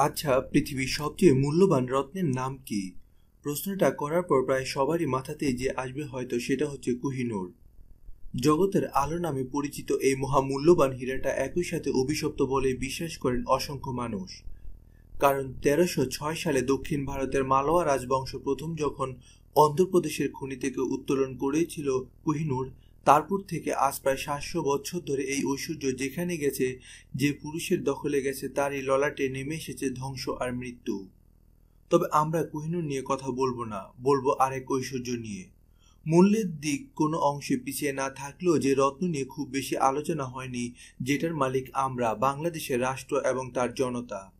আচ্ছা পৃথিবীর সবচেয়ে মূল্যবান রত্নের নাম কি? প্রশ্নটা করার পর প্রায় সবারই মাথাতেই যে আসবে হয়তো সেটা হচ্ছে কুহিনুর। জগতের আলো নামে পরিচিত এই মহামূল্যবান হীরাটা একই সাথে অভিশপ্ত বলে বিশ্বাস করেন অসংখ্য মানুষ। কারণ তেরোশো ছয় সালে দক্ষিণ ভারতের মালোয়া রাজবংশ প্রথম যখন অন্ধ্রপ্রদেশের খনি থেকে উত্তোলন করেছিল কুহিনুর তারপর থেকে আজ প্রায় সাতশো বছর ধরে এই ঐশ্বর্য যেখানে গেছে, যে পুরুষের দখলে গেছে, তারই ললাটে নেমে এসেছে ধ্বংস আর মৃত্যু। তবে আমরা কোহিনুর নিয়ে কথা বলব না, বলব আরেক ঐশ্বর্য নিয়ে। মূল্যের দিক কোনো অংশে পিছিয়ে না থাকলেও যে রত্ন নিয়ে খুব বেশি আলোচনা হয়নি, যেটার মালিক আমরা, বাংলাদেশের রাষ্ট্র এবং তার জনতা।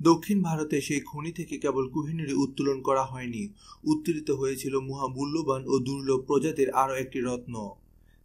দক্ষিণ ভারতে সেই খনি থেকে কেবল কুহিনুরি উত্তোলন করা হয়নি, উত্তোলিত হয়েছিল মহামূল্যবান ও দুর্লভ প্রজাতির আরও একটি রত্ন।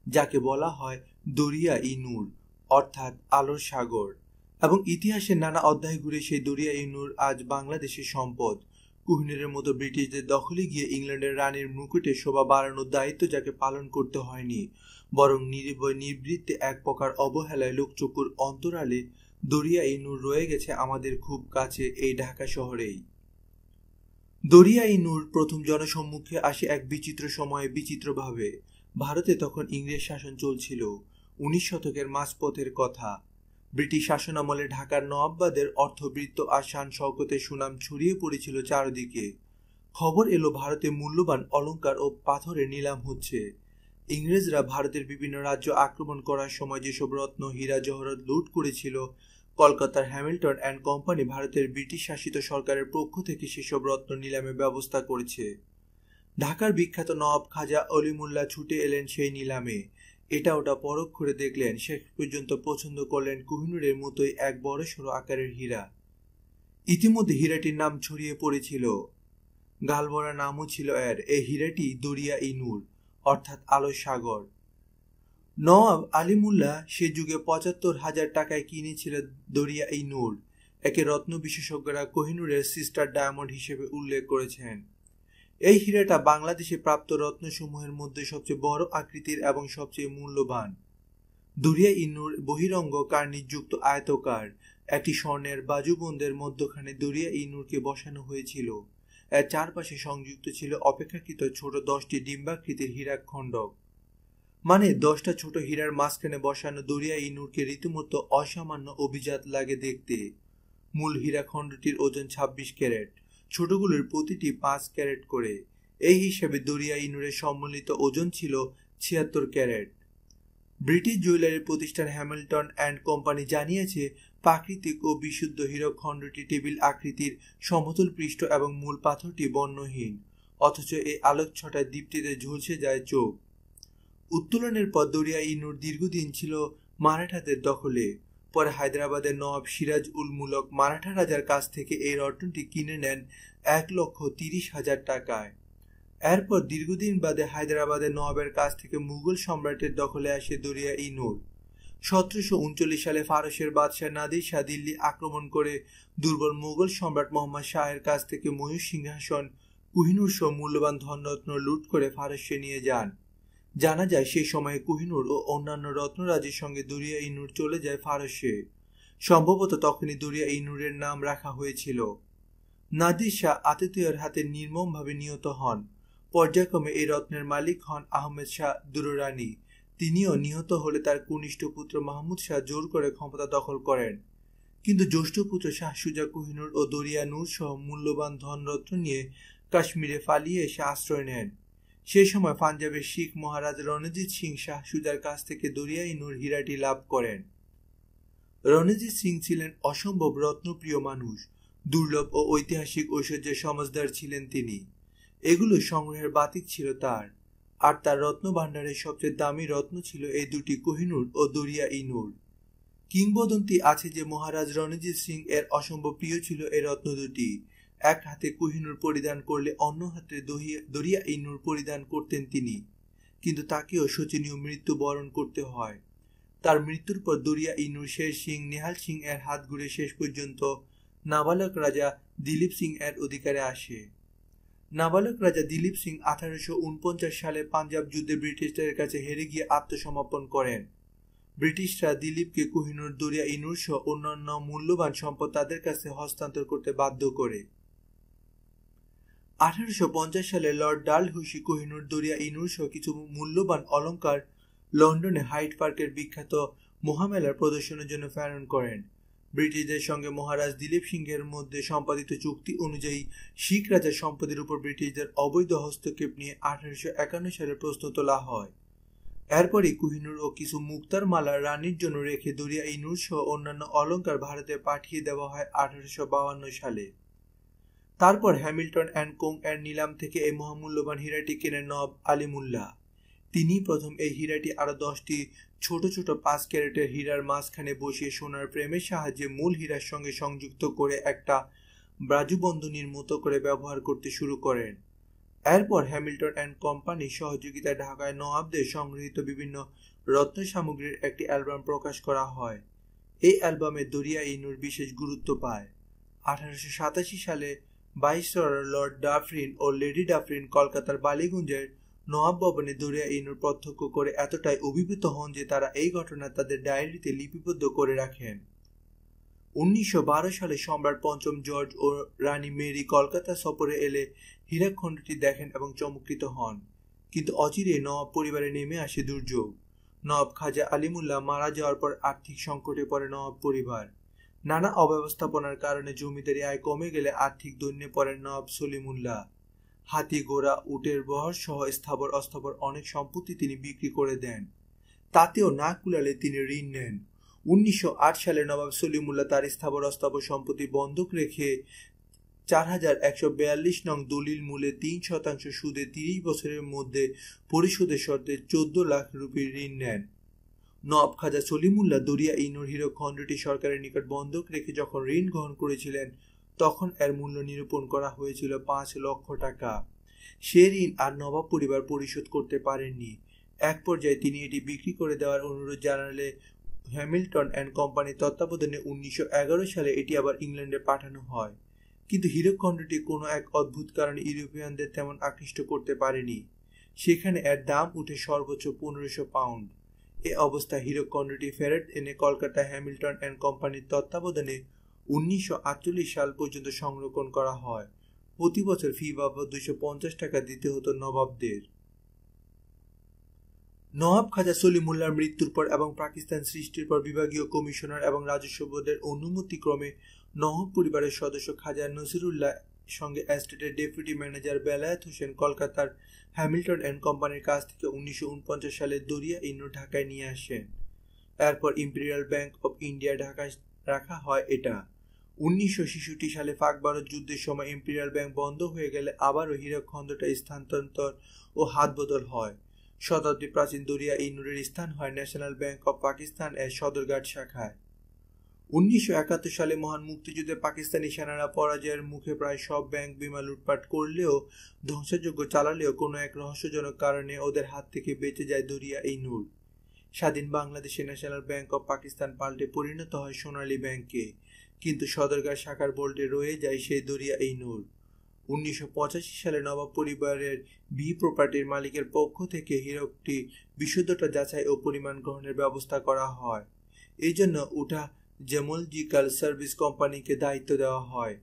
যাকে বলা হয় দরিয়া ইনুর অর্থাৎ আলোর সাগর। এবং ইতিহাসের নানা অধ্যায় ঘুরে সেই দরিয়া ইনুর আজ বাংলাদেশের সম্পদ। কুহিনুরের মতো ব্রিটিশদের দখলে গিয়ে ইংল্যান্ডের রানীর মুকুটে শোভা বাড়ানোর দায়িত্ব যাকে পালন করতে হয়নি, বরং নির্ভয় নিবৃত্তে এক প্রকার অবহেলায় লোকচকুর অন্তরালে দরিয়া ইনুর রয়ে গেছে আমাদের খুব কাছে এই ঢাকা শহরেই। দরিয়া ইনুর প্রথম জনসম্মুখে আসে এক বিচিত্র সময়ে বিচিত্রভাবে। ভারতে তখন ইংরেজ শাসন চলছিল। উনিশ শতকের মাঝপথের কথা। ব্রিটিশ শাসনামলে ঢাকার নবাববাদের অর্থবৃত্ত আর শান শওকতের সুনাম ছড়িয়ে পড়েছিল চারদিকে। খবর এলো, ভারতে মূল্যবান অলঙ্কার ও পাথরের নিলাম হচ্ছে। ইংরেজরা ভারতের বিভিন্ন রাজ্য আক্রমণ করার সময় যেসব রত্ন, হীরা, জহরত লুট করেছিল, কলকাতার হ্যামিল্টন অ্যান্ড কোম্পানি ভারতের ব্রিটিশ শাসিত সরকারের পক্ষ থেকে সেসব রত্ন নিলামে ব্যবস্থা করেছে। ঢাকার বিখ্যাত নবাব খাজা অলিমুল্লাহ ছুটে এলেন সেই নিলামে। এটা ওটা পরখ করে দেখলেন, শেষ পর্যন্ত পছন্দ করলেন কোহিনুরের মতোই এক বড় সড়ো আকারের হীরা। ইতিমধ্যে হীরাটির নাম ছড়িয়ে পড়েছিল। গালবরা নামও ছিল এর, এই হীরাটি দরিয়া ইনুর অর্থাৎ আলো সাগর। নওয়াব আলিমুল্লাহ সে যুগে পঁচাত্তর হাজার টাকায় কিনেছিল দরিয়া ইনুর একে রত্ন বিশেষজ্ঞরা কোহিনুরের সিস্টার ডায়মন্ড হিসেবে উল্লেখ করেছেন। এই হীরাটা বাংলাদেশে প্রাপ্ত রত্নসমূহের মধ্যে সবচেয়ে বড় আকৃতির এবং সবচেয়ে মূল্যবান। দুরিয়া ইনুর বহিরঙ্গ কার্নিযুক্ত আয়তকার, একটি স্বর্ণের বাজুবন্দের মধ্যখানে দরিয়া ইনুরকে বসানো হয়েছিল। এর চারপাশে সংযুক্ত ছিল অপেক্ষাকৃত ছোট দশটি ডিম্বাকৃতির হীরাখণ্ডক। মানে দশটা ছোট হীরার মাঝখানে বসানো দরিয়া ইনুরকে রীতিমতো অসামান্য অভিজাত লাগে দেখতে। মূল হীরাখণ্ডটির ওজন ছাব্বিশ ক্যারেট। ছোটগুলোর প্রতিটি পাঁচ ক্যারেট করে। এই হিসেবে দরিয়া ইনুরের সম্মিলিত ওজন ছিল ছিয়াত্তর ক্যারেট। ব্রিটিশ জুয়েলারি প্রতিষ্ঠান হ্যামিল্টন অ্যান্ড কোম্পানি জানিয়েছে, প্রাকৃতিক ও বিশুদ্ধ হীরকখণ্ডটি টেবিল আকৃতির সমতল পৃষ্ঠ এবং মূল পাথরটি বর্ণহীন, অথচ এই আলোক আলোকছটায় দ্বীপটিতে ঝলসে যায় চোখ। উত্তোলনের পর দরিয়া ইনুর দীর্ঘদিন ছিল মারাঠাদের দখলে। পরে হায়দ্রাবাদের নবাব সিরাজ উল মুলক মারাঠা রাজার কাছ থেকে এই রত্নটি কিনে নেন এক লক্ষ তিরিশ হাজার টাকায়। এরপর দীর্ঘদিন বাদে হায়দ্রাবাদের নবাবের কাছ থেকে মুঘল সম্রাটের দখলে আসে দরিয়া ইনুর সতেরোশো উনচল্লিশ সালে ফারসের বাদশাহ নাদির শাহ দিল্লি আক্রমণ করে দুর্বল মুঘল সম্রাট মোহাম্মদ শাহের কাছ থেকে ময়ূর সিংহাসন, কুহিনুর সহ মূল্যবান ধনরত্ন লুট করে ফারস্যে নিয়ে যান। জানা যায়, সেই সময়ে কুহিনুর ও অন্যান্য রত্নরাজের সঙ্গে দুরিয়া ইনুর চলে যায় ফারসে। সম্ভবত তখনই দুরিয়া ইনুরের নাম রাখা হয়েছিল। নাদির শাহ আতিথেয়ের হাতে নির্মমভাবে নিহত হন। পর্যায়ক্রমে এই রত্নের মালিক হন আহমেদ শাহ দুররানি। তিনিও নিহত হলে তার কনিষ্ঠ পুত্র মাহমুদ শাহ জোর করে ক্ষমতা দখল করেন। কিন্তু জ্যৈষ্ঠ পুত্র শাহ সুজা কোহিনুর ও দরিয়া নূর সহ মূল্যবান ধনরত্ন নিয়ে কাশ্মীরে পালিয়ে এসে আশ্রয় নেন। সেই সময় পাঞ্জাবের শিখ মহারাজ রণজিৎ সিং শাহ সুজার কাছ থেকে দরিয়াই নূর হীরাটি লাভ করেন। রণজিৎ সিং ছিলেন অসম্ভব রত্নপ্রিয় মানুষ, দুর্লভ ও ঐতিহাসিক ঐশ্বর্যের সমাজদার ছিলেন তিনি। এগুলো সংগ্রহের বাতিক ছিল তার। আর তার রত্ন ভাণ্ডারের সবচেয়ে দামি রত্ন ছিল এই দুটি কোহিনুর ও দরিয়া ইনুর কিংবদন্তি আছে যে মহারাজ রণজিৎ সিং এর অসম্ভব প্রিয় ছিল এই রত্ন দুটি। এক হাতে কোহিনুর পরিধান করলে অন্য হাতে দরিয়া ইনুর পরিধান করতেন তিনি। কিন্তু তাকেও শোচনীয় মৃত্যু বরণ করতে হয়। তার মৃত্যুর পর দরিয়া ইনুর শের সিং, নেহাল সিং এর হাত ঘুরে শেষ পর্যন্ত নাবালক রাজা দিলীপ সিং এর অধিকারে আসে। নাবালক রাজা দিলীপ সিং আঠারোশো উনপঞ্চাশ সালে পাঞ্জাব যুদ্ধে ব্রিটিশদের কাছে হেরে গিয়ে আত্মসমর্পণ করেন। ব্রিটিশরা দিলীপকে কোহিনুর দরিয়া ইনুর সহ অন্যান্য মূল্যবান সম্পদ তাদের কাছে হস্তান্তর করতে বাধ্য করে। আঠারোশো পঞ্চাশ সালে লর্ড ডাল হুসি কোহিনুর দরিয়া ইনুর সহ কিছু মূল্যবান অলঙ্কার লন্ডনে হাইট পার্কের বিখ্যাত মহামেলার প্রদর্শনের জন্য প্রেরণ করেন। ব্রিটিশদের সঙ্গে মহারাজ দিলীপ সিংহের মধ্যে সম্পাদিত চুক্তি অনুযায়ী শিখ রাজার সম্পদের উপর ব্রিটিশদের অবৈধ হস্তক্ষেপ নিয়ে আঠারোশো একান্ন সালে প্রশ্ন তোলা হয়। এরপরই কুহিনুর ও কিছু মুক্তার মালা রানীর জন্য রেখে দরিয়া ইনুর সহ অন্যান্য অলঙ্কার ভারতে পাঠিয়ে দেওয়া হয় আঠারোশো সালে। তারপর হ্যামিল্টন অ্যান্ড কোং এর নিলাম থেকে এই মহামূল্যবান হীরাটি কেনেন নব আলিমুল্লাহ। তিনি প্রথম এই হীরাটি আরও দশটি ছোট ছোট পাঁচ ক্যারেটের হীরার মাঝখানে বসিয়ে সোনার প্রেমের সাহায্যে মূল হীরার সঙ্গে সংযুক্ত করে একটা ব্রাজুবন্ধনীর মতো করে ব্যবহার করতে শুরু করেন। এরপর হ্যামিল্টন অ্যান্ড কোম্পানির সহযোগিতায় ঢাকায় নওয়াবদের সংগৃহীত বিভিন্ন রত্ন সামগ্রীর একটি অ্যালবাম প্রকাশ করা হয়। এই অ্যালবামে দরিয়া ইনুর বিশেষ গুরুত্ব পায়। আঠারোশো সাতাশি সালে বাইশর লর্ড ডাফরিন ও লেডি ডাফরিন কলকাতার বালিগঞ্জের নওয়াব ভবনে দরিয়া ইনুর প্রত্যক্ষ করে এতটাই অভিভূত হন যে তারা এই ঘটনা তাদের ডায়েরিতে লিপিবদ্ধ করে রাখেন। উনিশশো বারো সালে সম্রাট পঞ্চম জর্জ ও রানী মেরি কলকাতা সফরে এলে হীরাখণ্ডটি দেখেন এবং চমৎকৃত হন। কিন্তু অচিরে নবাব পরিবারে নেমে আসে দুর্যোগ। নবাব খাজা আলিমুল্লাহ মারা যাওয়ার পর আর্থিক সংকটে পড়ে নবাব পরিবার। নানা অব্যবস্থাপনার কারণে জমিদারি আয় কমে গেলে আর্থিক দৈন্যে পড়েন নবাব সলিমুল্লাহ। হাতি, ঘোড়া, উটের বহর সহ স্থাবর অস্থাবর অনেক সম্পত্তি তিনি বিক্রি করে দেন। তাতেও না কুলালে তিনি ঋণ নেন। উনিশশো আট সালে নবাব সলিমুল্লাহ তার স্থাবর অস্থাবর সম্পত্তি বন্ধক রেখে চার হাজার একশো বিয়াল্লিশ নং দলিল মূলে তিন শতাংশ সুদে তিরিশ বছরের মধ্যে পরিশোধের শর্তে চোদ্দ লাখ রুপি ঋণ নেন। নব খাজা সলিমুল্লাহ দরিয়া ইনুর হিরো খণ্ডটি সরকারের নিকট বন্ধক রেখে যখন ঋণ গ্রহণ করেছিলেন, তখন এর মূল্য নিরূপণ করা হয়েছিল পাঁচ লক্ষ টাকা। সে ঋণ আর নবাব পরিবার পরিশোধ করতে পারেননি। এক পর্যায়ে তিনি এটি বিক্রি করে দেওয়ার অনুরোধ জানালে হ্যামিল্টন অ্যান্ড কোম্পানির তত্ত্বাবধানে উনিশশো এগারো সালে এটি আবার ইংল্যান্ডে পাঠানো হয়। কিন্তু হীরকখণ্ডটি কোনো এক অদ্ভুত কারণে ইউরোপিয়ানদের তেমন আকৃষ্ট করতে পারেনি। সেখানে এর দাম উঠে সর্বোচ্চ পনেরোশো পাউন্ড। এ অবস্থায় হীরকখণ্ডটি ফেরত এনে কলকাতা হ্যামিল্টন অ্যান্ড কোম্পানির তত্ত্বাবধানে উনিশশো আটচল্লিশ সাল পর্যন্ত সংরক্ষণ করা হয়। প্রতি বছর ফি বাবদ দুইশো পঞ্চাশ টাকা দিতে হতো নবাবদের। নওয়াব খাজা সলিমুল্লার মৃত্যুর পর এবং পাকিস্তান সৃষ্টির পর বিভাগীয় কমিশনার এবং রাজস্ব বোর্ডের অনুমতিক্রমে নহব পরিবারের সদস্য খাজা নসিরুল্লাহ সঙ্গে অ্যাস্টেটের ডেপুটি ম্যানেজার বেলায়েত হোসেন কলকাতার হ্যামিল্টন অ্যান্ড কোম্পানির কাছ থেকে উনিশশো উনপঞ্চাশ সালে দরিয়া ইন্নু ঢাকায় নিয়ে আসেন। এরপর ইম্পেরিয়াল ব্যাংক অব ইন্ডিয়া ঢাকায় রাখা হয় এটা। উনিশশো সালে পাক ভারত যুদ্ধের সময় ইম্পেরিয়াল ব্যাংক বন্ধ হয়ে গেলে আবারও হীরক খন্দটা স্থানান্তর ও হাত বদল হয়। শতাব্দী প্রাচীন দরিয়া ইনুরের স্থান হয় ন্যাশনাল ব্যাংক অব পাকিস্তান এর সদরঘাট শাখায়। উনিশশো একাত্তর সালে মহান মুক্তিযুদ্ধে পাকিস্তানি সেনারা পরাজয়ের মুখে প্রায় সব ব্যাংক বিমা লুটপাট করলেও ধ্বংসযোগ্য চালালেও কোনো এক রহস্যজনক কারণে ওদের হাত থেকে বেঁচে যায় দরিয়া এই নূর। স্বাধীন বাংলাদেশের ন্যাশনাল ব্যাংক অব পাকিস্তান পাল্টে পরিণত হয় সোনালী ব্যাংকে, কিন্তু সদরঘাট শাখার বোল্টে রয়ে যায় সেই দরিয়া এই নূর। উনিশশো পঁচাশি সালে নবাব পরিবারের বি প্রপার্টির মালিকের পক্ষ থেকে হীরকটি বিশুদ্ধতা যাচাই ও পরিমাণ গ্রহণের ব্যবস্থা করা হয়। এই জন্য উঠা জেমোলজিক্যাল সার্ভিস কোম্পানিকে দায়িত্ব দেওয়া হয়,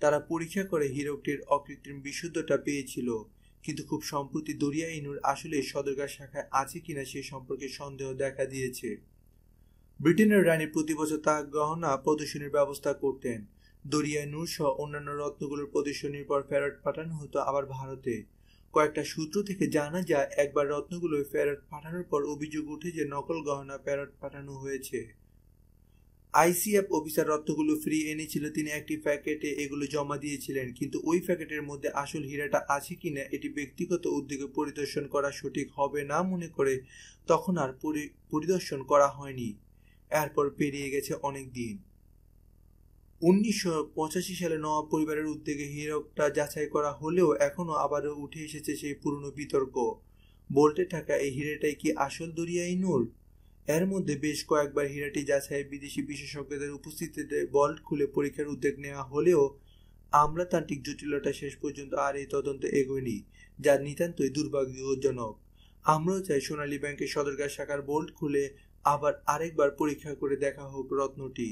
তারা পরীক্ষা করে হীরকটির অকৃত্রিম বিশুদ্ধতা পেয়েছিল। কিন্তু খুব সম্প্রতি দরিয়া ইনুর আসলে সদরঘাট শাখায় আছে কিনা সে সম্পর্কে সন্দেহ দেখা দিয়েছে। ব্রিটেনের রানী প্রতি বছর তা গহনা প্রদর্শনীর ব্যবস্থা করতেন। দরিয়া নূর সহ অন্যান্য রত্নগুলোর প্রদর্শনীর পর ফেরত পাঠানো হতো আবার ভারতে। কয়েকটা সূত্র থেকে জানা যায়, একবার রত্নগুলো ফেরত পাঠানোর পর অভিযোগ উঠে যে নকল গহনা ফেরত পাঠানো হয়েছে। আইসিএফ অফিসার রত্নগুলো ফ্রি এনেছিল। তিনি একটি প্যাকেটে এগুলো জমা দিয়েছিলেন, কিন্তু ওই প্যাকেটের মধ্যে আসল হীরাটা আছে কিনা এটি ব্যক্তিগত উদ্যোগে পরিদর্শন করা সঠিক হবে না মনে করে তখন আর পরিদর্শন করা হয়নি। এরপর পেরিয়ে গেছে অনেক দিন। উনিশশো পঁচাশি সালে নবাব পরিবারের উদ্যোগে হীরকটা যাচাই করা হলেও এখনও আবারও উঠে এসেছে সেই পুরনো বিতর্ক। বলতে থাকা এই হীরেটাই কি আসল দরিয়াই নূর? এর মধ্যে বেশ কয়েকবার হীরাটি যাচাই বিদেশি বিশেষজ্ঞদের উপস্থিতিতে বল্ট খুলে পরীক্ষার উদ্যোগ নেওয়া হলেও আমলাতান্ত্রিক জটিলতা শেষ পর্যন্ত আর এই তদন্ত এগোয়নি যা নিতান্তই দুর্ভাগ্যজনক। আমরাও চাই সোনালী ব্যাংকের সদরঘাট শাখার বোল্ট খুলে আবার আরেকবার পরীক্ষা করে দেখা হোক রত্নটি।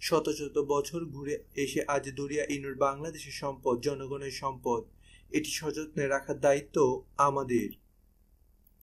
শত শত বছর ঘুরে এসে আজ দরিয়া ইনুর বাংলাদেশের সম্পদ, জনগণের সম্পদ, এটি সযত্নে রাখার দায়িত্ব আমাদের।